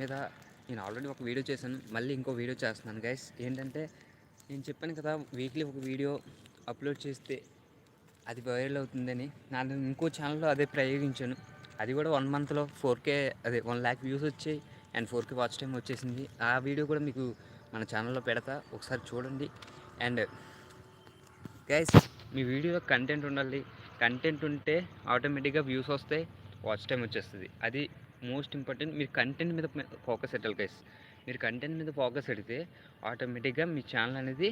మీద నేను ఆల్రెడీ ఒక వీడియో చేశాను. మళ్ళీ ఇంకో వీడియో చేస్తున్నాను గైస్ ఏంటంటే నేను చెప్పాను కదా వీక్లీ ఒక వీడియో అప్లోడ్ చేస్తే అది వైరల్ అవుతుందని. నేను ఇంకో ఛానల్లో అదే ప్రయోగించాను. అది కూడా వన్ మంత్లో ఫోర్ కే అదే వన్ ల్యాక్ వ్యూస్ వచ్చాయి and four K watch time వచ్చేసింది. ఆ వీడియో కూడా మీకు మన ఛానల్లో పెడతా. ఒకసారి చూడండి. అండ్ గైస్ మీ వీడియోలో కంటెంట్ ఉండాలి. కంటెంట్ ఉంటే ఆటోమేటిక్గా వ్యూస్ వస్తాయి. వాచ్ టైం వచ్చేస్తుంది. అది మోస్ట్ ఇంపార్టెంట్ మీరు కంటెంట్ మీద ఫోకస్ పెట్టాలి గైస్ మీరు కంటెంట్ మీద ఫోకస్ పెడితే ఆటోమేటిక్గా మీ ఛానల్ అనేది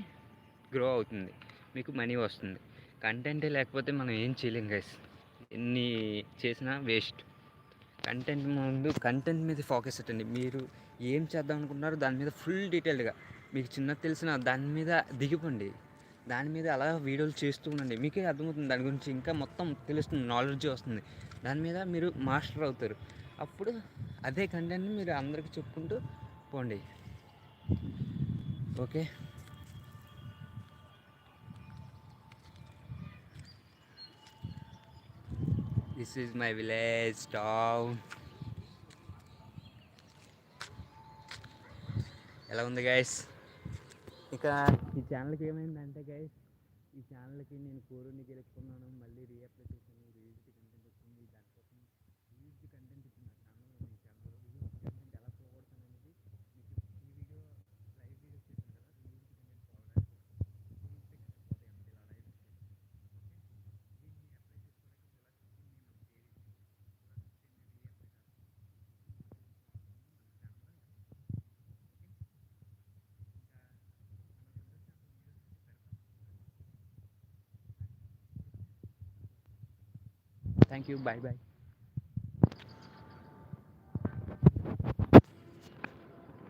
గ్రో అవుతుంది. మీకు మనీ వస్తుంది. కంటెంటే లేకపోతే మనం ఏం చేయలేం గైస్ ఎన్ని చేసినా వేస్ట్ కంటెంట్ ముందు కంటెంట్ మీద ఫోకస్ పెట్టండి. మీరు ఏం చేద్దాం అనుకుంటున్నారో దాని మీద ఫుల్ డీటెయిల్డ్గా మీకు చిన్న తెలిసిన దాని మీద దిగిపోండి. దాని మీద అలా వీడియోలు చేస్తూ ఉండండి. మీకే అర్థమవుతుంది. దాని గురించి ఇంకా మొత్తం తెలుస్తుంది. నాలెడ్జ్ వస్తుంది. దాని మీద మీరు మాస్టర్ అవుతారు. అప్పుడు అదే కంటెంట్ని మీరు అందరికీ చెప్పుకుంటూ పోండి. Okay? This is my village town ఎలా ఉంది గైస్ ఇక ఈ ఛానల్కి ఏమైందంటే గైస్ ఈ ఛానల్కి నేను కోరుని గెలుచుకున్నాను మళ్ళీ రీఅప్లై చేశాను thank you bye bye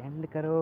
and કરો.